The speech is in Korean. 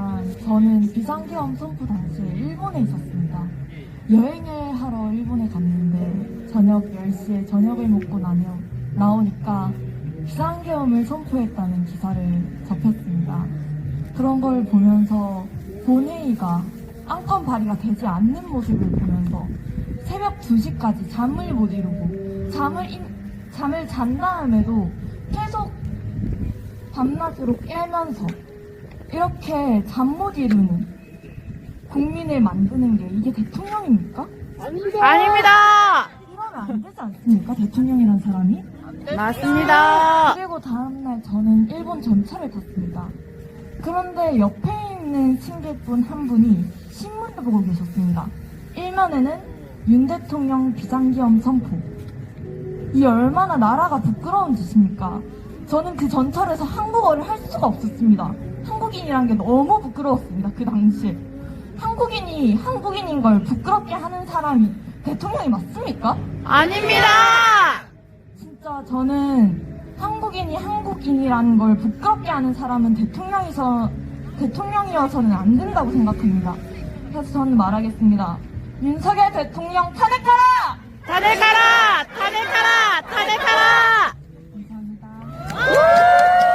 아시겠지만 저는 비상계엄 선포 당시에 일본에 있었습니다. 여행을 하러 일본에 갔는데 저녁 10시에 저녁을 먹고 나며 나오니까 비상계엄을 선포했다는 기사를 접했습니다. 그런 걸 보면서 본회의가 안건 발의가 되지 않는 모습을 보면서 새벽 2시까지 잠을 못 이루고 잠을, 인- 잠을 잔 다음에도 계속 밤낮으로 깨면서 이렇게 잠 못 이루는 국민을 만드는 게 이게 대통령입니까? 아닙니다. 이러면 안 되지 않습니까? 대통령이란 사람이? 맞습니다. 그리고 다음날 저는 일본 전철을 탔습니다. 그런데 옆에 있는 승객분 한 분이 신문을 보고 계셨습니다. 일면에는 윤 대통령 비상기엄 선포. 이 얼마나 나라가 부끄러운 짓입니까? 저는 그 전철에서 한국어를 할 수가 없었습니다. 한국인이란 게 너무 부끄러웠습니다. 그 당시에. 한국인이 한국인인 걸 부끄럽게 하는 사람이 대통령이 맞습니까? 아닙니다. 진짜 저는 한국인이 한국인이라는 걸 부끄럽게 하는 사람은 대통령이서 대통령이어서는 안 된다고 생각합니다. 그래서 저는 말하겠습니다. 윤석열 대통령 탄핵하라!